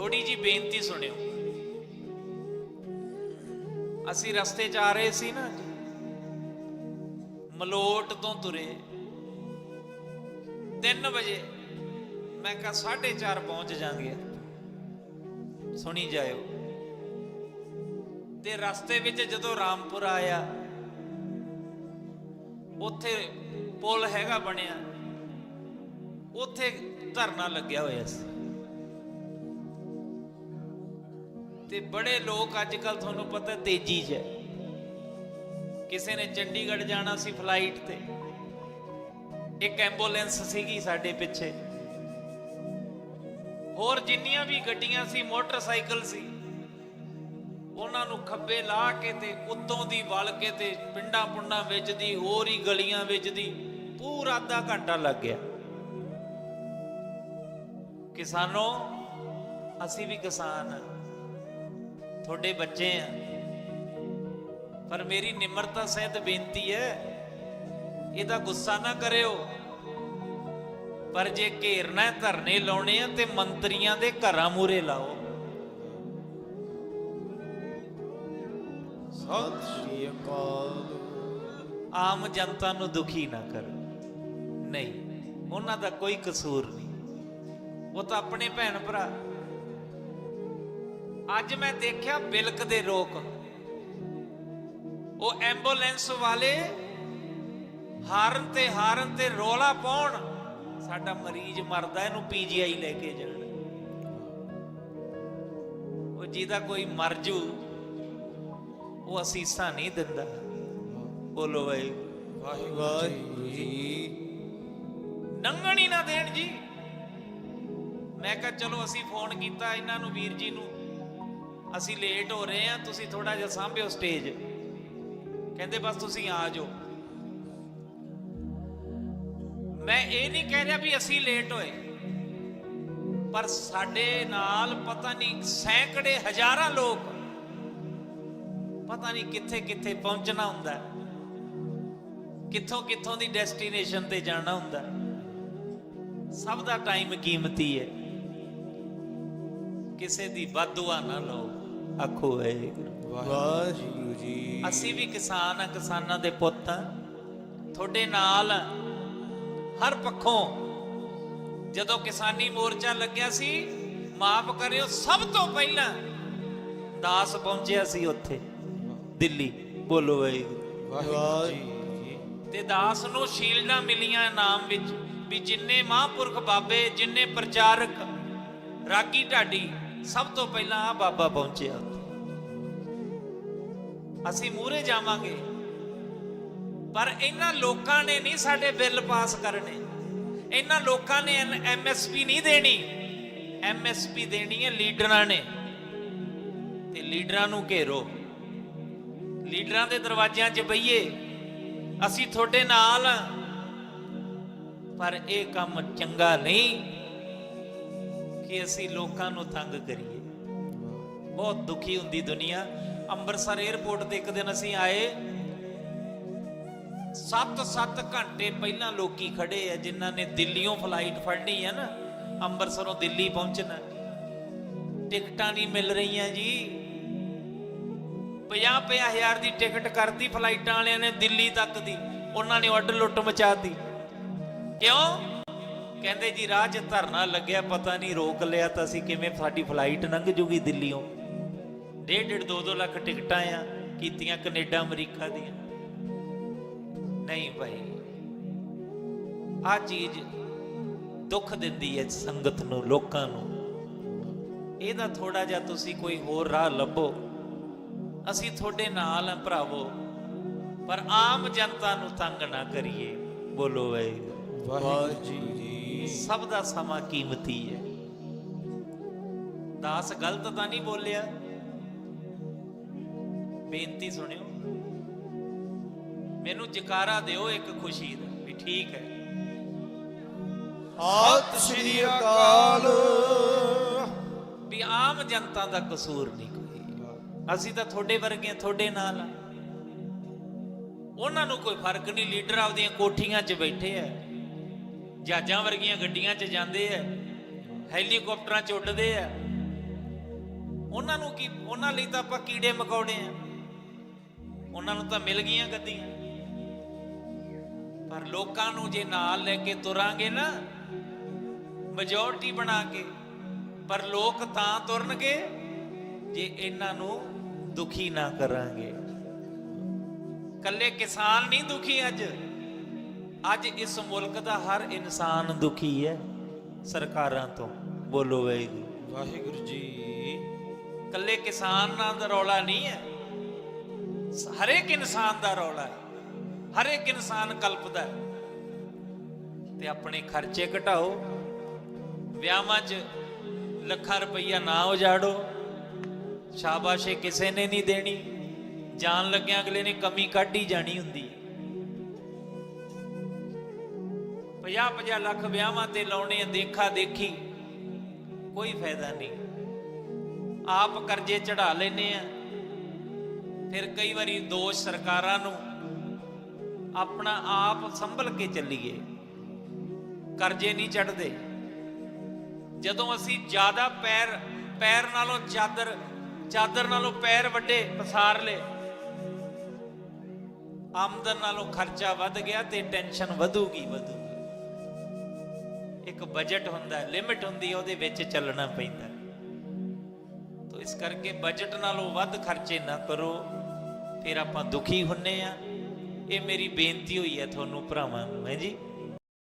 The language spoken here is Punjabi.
ਥੋੜੀ ਜੀ ਬੇਨਤੀ ਸੁਣਿਓ। ਅਸੀਂ ਰਸਤੇ 'ਚ ਆ ਰਹੇ ਸੀ ਨਾ, ਮਲੋਟ ਤੋਂ ਤੁਰੇ। 3 ਵਜੇ, ਮੈਂ ਕਿਹਾ 4:30 ਪਹੁੰਚ ਜਾਾਂਗੇ। ਸੁਣੀ ਜਾਇਓ। ਤੇ ਰਸਤੇ ਵਿੱਚ ਜਦੋਂ ਰਾਮਪੁਰ ਆਇਆ, ਉੱਥੇ ਪੁਲ ਹੈਗਾ ਬਣਿਆ। ਉੱਥੇ ਧਰਨਾ ਲੱਗਿਆ ਹੋਇਆ ਸੀ। ਤੇ ਬੜੇ ਲੋਕ ਅੱਜ ਕੱਲ ਤੁਹਾਨੂੰ ਪਤਾ ਤੇਜ਼ੀ 'ਚ ਹੈ। ਕਿਸੇ ਨੇ ਚੰਡੀਗੜ੍ਹ ਜਾਣਾ ਸੀ ਫਲਾਈਟ ਤੇ। ਇੱਕ ਐਂਬੂਲੈਂਸ ਸੀਗੀ ਸਾਡੇ ਪਿੱਛੇ। ਹੋਰ ਜਿੰਨੀਆਂ ਵੀ ਗੱਡੀਆਂ ਸੀ, ਮੋਟਰਸਾਈਕਲ ਸੀ, ਉਹਨਾਂ ਨੂੰ ਖੱਬੇ ਲਾ ਕੇ ਤੇ ਉੱਤੋਂ ਦੀ ਵਲ ਕੇ ਤੇ ਪਿੰਡਾਂ ਪੁੰਡਾਂ ਵਿੱਚ ਦੀ, ਹੋਰ ਹੀ ਗਲੀਆਂ ਵਿੱਚ ਦੀ ਪੂਰਾ ਅੱਧਾ ਘੰਟਾ ਲੱਗ ਗਿਆ। ਕਿਸਾਨੋ, ਅਸੀਂ ਵੀ ਕਿਸਾਨ ਆ ਤੁਹਾਡੇ ਬੱਚੇ ਆ। ਪਰ ਮੇਰੀ ਨਿਮਰਤਾ ਸਹਿਤ ਬੇਨਤੀ ਹੈ ਇਹਦਾ ਗੁੱਸਾ ਨਾ ਕਰਿਓ। ਪਰ ਜੇ ਘੇਰਨਾ ਹੈ, ਧਰਨੇ ਲਾਉਣੇ ਆ ਤੇ ਮੰਤਰੀਆਂ ਦੇ ਘਰਾਂ ਮੂਰੇ ਲਾਓ। ਸਤਿ ਸ਼੍ਰੀ ਅਕਾਲ। ਆਮ ਜਨਤਾ ਨੂੰ ਦੁਖੀ ਨਾ ਕਰੋ। ਨਹੀਂ ਉਹਨਾਂ ਦਾ ਕੋਈ ਕਸੂਰ ਨਹੀਂ। ਉਹ ਤਾਂ ਆਪਣੇ ਭੈਣ ਭਰਾ। ਅੱਜ ਮੈਂ ਦੇਖਿਆ ਬਿਲਕ ਦੇ ਰੋਕ। ਉਹ ਐਂਬੂਲੈਂਸ ਵਾਲੇ ਹਾਰਨ ਤੇ ਹਾਰਨ ਤੇ ਰੋਲਾ ਪਾਉਣ ਸਾਡਾ ਮਰੀਜ਼ ਮਰਦਾ ਇਹਨੂੰ ਪੀਜੀਆਈ ਲੈ ਕੇ ਜਾਣ। ਉਹ ਜਿਹਦਾ ਕੋਈ ਮਰ ਜੂ ਉਹ ਅਸੀਸਾਂ ਨਹੀਂ ਦਿੰਦਾ। ਬੋਲੋ ਭਾਈ ਵਾਹਿਗੁਰੂ ਜੀ। ਨੰਗਣ ਨਾ ਦੇਣ ਜੀ। ਮੈਂ ਕਿਹਾ ਚਲੋ ਅਸੀਂ ਫੋਨ ਕੀਤਾ ਇਹਨਾਂ ਨੂੰ ਵੀਰ ਜੀ ਨੂੰ। ਅਸੀਂ ਲੇਟ ਹੋ ਰਹੇ ਹਾਂ, ਤੁਸੀਂ ਥੋੜਾ ਜਿਹਾ ਸਾਂਭਿਓ ਸਟੇਜ ਕਹਿੰਦੇ, ਬਸ ਤੁਸੀਂ ਆ ਜਾਓ। ਮੈਂ ਇਹ ਨਹੀਂ ਕਹਿ ਰਿਹਾ ਵੀ ਅਸੀਂ ਲੇਟ ਹੋਏ, ਪਰ ਸਾਡੇ ਨਾਲ ਪਤਾ ਨਹੀਂ, ਸੈਂਕੜੇ ਹਜ਼ਾਰਾਂ ਲੋਕ ਪਤਾ ਨਹੀਂ ਕਿੱਥੇ ਕਿੱਥੇ ਪਹੁੰਚਣਾ ਹੁੰਦਾ ਕਿੱਥੋਂ ਕਿੱਥੋਂ ਦੀ ਡੈਸਟੀਨੇਸ਼ਨ ਤੇ ਜਾਣਾ ਹੁੰਦਾ ਸਭ ਦਾ ਟਾਈਮ ਕੀਮਤੀ ਹੈ। ਕਿਸੇ ਦੀ ਵਾਧੂਆ ਨਾ ਲਓ। ਆਖੋ ਵਾਹਿਗੁਰੂ। ਵਾਹਿਗੁਰੂ ਜੀ। ਅਸੀਂ ਵੀ ਕਿਸਾਨ ਆ ਕਿਸਾਨਾਂ ਦੇ ਪੁੱਤ ਆ। ਤੁਹਾਡੇ ਨਾਲ। ਹਰ ਪੱਖੋਂ ਜਦੋਂ ਕਿਸਾਨੀ ਮੋਰਚਾ ਲੱਗਿਆ ਸੀ ਮਾਫ ਕਰਿਓ ਸਭ ਤੋਂ ਪਹਿਲਾਂ ਦਾਸ ਪਹੁੰਚਿਆ ਸੀ ਉੱਥੇ ਦਿੱਲੀ। ਬੋਲੋ ਵਾਹਿਗੁਰੂ। ਵਾਹਿਗੁਰੂ ਜੀ। ਤੇ ਦਾਸ ਨੂੰ ਸ਼ੀਲਡਾਂ ਮਿਲੀਆਂ ਇਨਾਮ ਵਿੱਚ ਵੀ ਜਿੰਨੇ ਮਹਾਂਪੁਰਖ ਬਾਬੇ ਜਿੰਨੇ ਪ੍ਰਚਾਰਕ ਰਾਗੀ ਢਾਡੀ ਸਭ ਤੋਂ ਪਹਿਲਾਂ ਆ ਬਾਬਾ ਪਹੁੰਚਿਆ। ਅਸੀਂ ਮੂਹਰੇ ਜਾਵਾਂਗੇ। ਪਰ ਇਹਨਾਂ ਲੋਕਾਂ ਨੇ ਨਹੀਂ ਸਾਡੇ ਬਿੱਲ ਪਾਸ ਕਰਨੇ। ਇਹਨਾਂ ਲੋਕਾਂ ਨੇ ਐਮਐਸਪੀ ਨਹੀਂ ਦੇਣੀ। ਐਮਐਸਪੀ ਦੇਣੀ ਹੈ ਲੀਡਰਾਂ ਨੇ। ਤੇ ਲੀਡਰਾਂ ਨੂੰ ਘੇਰੋ। ਲੀਡਰਾਂ ਦੇ ਦਰਵਾਜ਼ਿਆਂ 'ਚ ਬਈਏ। ਅਸੀਂ ਤੁਹਾਡੇ ਨਾਲ ਪਰ ਇਹ ਕੰਮ ਚੰਗਾ ਨਹੀਂ। ਕਿ ਅਸੀਂ ਲੋਕਾਂ ਨੂੰ ਤੰਗ ਕਰੀਏ। ਬਹੁਤ ਦੁਖੀ ਹੁੰਦੀ ਦੁਨੀਆ। ਅੰਮ੍ਰਿਤਸਰ 에ਅਰਪੋਰਟ ਤੇ ਇੱਕ ਦਿਨ ਅਸੀਂ ਆਏ। 7-7 ਘੰਟੇ ਪਹਿਲਾਂ ਲੋਕੀ ਖੜੇ ਆ, ਜਿਨ੍ਹਾਂ ਨੇ ਦਿੱਲੀੋਂ ਫਲਾਈਟ ਫੜਨੀ ਹੈ ਨਾ, ਅੰਮ੍ਰਿਤਸਰੋਂ ਦਿੱਲੀ ਪਹੁੰਚਣਾ। ਟਿਕਟਾਂ ਨਹੀਂ ਮਿਲ ਰਹੀਆਂ ਜੀ। 50 ਹਜ਼ਾਰ ਦੀ ਟਿਕਟ ਕਰਤੀ ਫਲਾਈਟਾਂ ਵਾਲਿਆਂ ਨੇ ਦਿੱਲੀ ਤੱਕ ਦੀ। ਉਹਨਾਂ ਨੇ ਅੱਡ ਲੁੱਟ ਮਚਾਤੀ ਕਿਉਂ? ਕਹਿੰਦੇ ਜੀ, ਰਾਹ 'ਚ ਧਰਨਾ ਲੱਗਿਆ, ਪਤਾ ਨਹੀਂ ਰੋਕ ਲਿਆ ਤਾਂ ਅਸੀਂ ਕਿਵੇਂ ਸਾਡੀ ਫਲਾਈਟ ਲੰਘ ਜੂਗੀ ਦਿੱਲੀੋਂ ਡੇਢ ਡੇਢ 2-2 ਲੱਖ ਟਿਕਟਾਂ ਆ ਕੀਤੀਆਂ ਕੈਨੇਡਾ, ਅਮਰੀਕਾ ਦੀਆਂ। ਨਹੀਂ ਭਾਈ। ਆ ਚੀਜ਼ ਦੁੱਖ ਦਿੰਦੀ ਹੈ ਸੰਗਤ ਨੂੰ, ਲੋਕਾਂ ਨੂੰ। ਇਹਦਾ ਥੋੜਾ ਜਿਹਾ ਤੁਸੀਂ ਕੋਈ ਹੋਰ ਰਾਹ ਲੱਭੋ। ਅਸੀਂ ਤੁਹਾਡੇ ਨਾਲ ਆ ਭਰਾਵੋ, ਪਰ ਆਮ ਜਨਤਾ ਨੂੰ ਤੰਗ ਨਾ ਕਰੀਏ। ਬੋਲੋ ਵਾਹਿਗੁਰੂ ਵਾਹਿਗੁਰੂ ਜੀ ਸਭ ਦਾ ਸਮਾਂ ਕੀਮਤੀ ਹੈ। ਦਾਸ ਗਲਤ ਤਾਂ ਨਹੀਂ ਬੋਲਿਆ। ਬੇਨਤੀ ਸੁਣਿਓ। ਮੈਨੂੰ ਜਕਾਰਾ ਦਿਓ ਇੱਕ ਖੁਸ਼ੀ ਦਾ ਵੀ ਠੀਕ ਹੈ। ਸਤਿ ਸ਼੍ਰੀ ਅਕਾਲ। ਵੀ ਆਮ ਜਨਤਾ ਦਾ ਕਸੂਰ ਨਹੀਂ ਕੋਈ। ਅਸੀਂ ਤਾਂ ਤੁਹਾਡੇ ਵਰਗੇ ਤੁਹਾਡੇ ਨਾਲ ਉਹਨਾਂ ਨੂੰ ਕੋਈ ਫ਼ਰਕ ਨਹੀਂ ਲੀਡਰ ਆਪਦੀਆਂ ਕੋਠੀਆਂ 'ਚ ਬੈਠੇ ਆ। ਜਹਾਜ਼ਾਂ ਵਰਗੀਆਂ ਗੱਡੀਆਂ 'ਚ ਜਾਂਦੇ ਆ, ਹੈਲੀਕਾਪਟਰਾਂ 'ਚ ਉੱਡਦੇ ਆ। ਉਹਨਾਂ ਨੂੰ ਕੀ, ਉਹਨਾਂ ਲਈ ਤਾਂ ਆਪਾਂ ਕੀੜੇ ਮਕੌੜੇ ਆ। ਉਹਨਾਂ ਨੂੰ ਤਾਂ ਮਿਲ ਗਈਆਂ ਗੱਦੀਆਂ ਪਰ ਲੋਕਾਂ ਨੂੰ ਜੇ ਨਾਲ ਲੈ ਕੇ ਤੁਰਾਂਗੇ ਨਾ ਮੈਜੋਰਟੀ ਬਣਾ ਕੇ, ਪਰ ਲੋਕ ਤਾਂ ਤੁਰਨਗੇ ਜੇ ਇਹਨਾਂ ਨੂੰ ਦੁਖੀ ਨਾ ਕਰਾਂਗੇ। ਕੱਲੇ ਕਿਸਾਨ ਨਹੀਂ ਦੁਖੀ ਅੱਜ। ਅੱਜ ਇਸ ਮੁਲਕ ਦਾ ਹਰ ਇਨਸਾਨ ਦੁਖੀ ਹੈ ਸਰਕਾਰਾਂ ਤੋਂ ਬੋਲੋ ਵਾਹਿਗੁਰੂ। ਵਾਹਿਗੁਰੂ ਜੀ। ਕੱਲੇ ਕਿਸਾਨਾਂ ਦਾ ਰੌਲਾ ਨਹੀਂ ਹੈ। ਹਰੇਕ ਇਨਸਾਨ ਦਾ ਰੌਲਾ ਹੈ। ਹਰੇਕ ਇਨਸਾਨ ਕਲਪਦਾ ਹੈ। ਤੇ ਆਪਣੇ ਖਰਚੇ ਘਟਾਓ ਵਿਆਹਾਂ 'ਚ ਲੱਖਾਂ ਰੁਪਈਆ ਨਾ ਉਜਾੜੋ ਸ਼ਾਬਾਸ਼ੇ ਕਿਸੇ ਨੇ ਨਹੀਂ ਦੇਣੀ ਜਾਣ ਲੱਗਿਆ ਅਗਲੇ ਨੇ ਕਮੀ ਕੱਢ ਹੀ ਜਾਣੀ ਹੁੰਦੀ ਹੈ। 50-50 ਲੱਖ ਵਿਆਹਾਂ ਤੇ ਲਾਉਣੇ ਆ, ਦੇਖਾ ਦੇਖੀ। ਕੋਈ ਫਾਇਦਾ ਨਹੀਂ। ਆਪ ਕਰਜ਼ੇ ਚੜਾ ਲੈਨੇ ਆ। ਫਿਰ ਕਈ ਵਾਰੀ ਦੋਸ਼ ਸਰਕਾਰਾਂ ਨੂੰ ਆਪਣਾ ਆਪ ਸੰਭਲ ਕੇ ਚੱਲੀਏ। ਕਰਜ਼ੇ ਨਹੀਂ ਚੜਦੇ ਜਦੋਂ ਅਸੀਂ ਜ਼ਿਆਦਾ ਪੈਰ ਪੈਰ ਨਾਲੋਂ ਚਾਦਰ ਚਾਦਰ ਨਾਲੋਂ ਪੈਰ ਵੱਡੇ ਪਸਾਰ ਲਏ, ਆਮਦਨ ਨਾਲੋਂ ਖਰਚਾ ਵੱਧ ਗਿਆ ਤੇ ਟੈਨਸ਼ਨ ਵਧੂਗੀ, ਵਧੂ। ਇੱਕ ਬਜਟ ਹੁੰਦਾ ਲਿਮਿਟ ਹੁੰਦੀ ਉਹਦੇ ਵਿੱਚ ਚੱਲਣਾ ਪੈਂਦਾ ਤੋ ਇਸ ਕਰਕੇ ਬਜਟ ਨਾਲੋਂ ਵੱਧ ਖਰਚੇ ਨਾ ਕਰੋ, ਫਿਰ ਆਪਾਂ ਦੁਖੀ ਹੁੰਨੇ ਆ। ਇਹ ਮੇਰੀ ਬੇਨਤੀ ਹੋਈ ਹੈ ਤੁਹਾਨੂੰ ਭਰਾਵਾਂ ਨੂੰ, ਹੈ ਜੀ?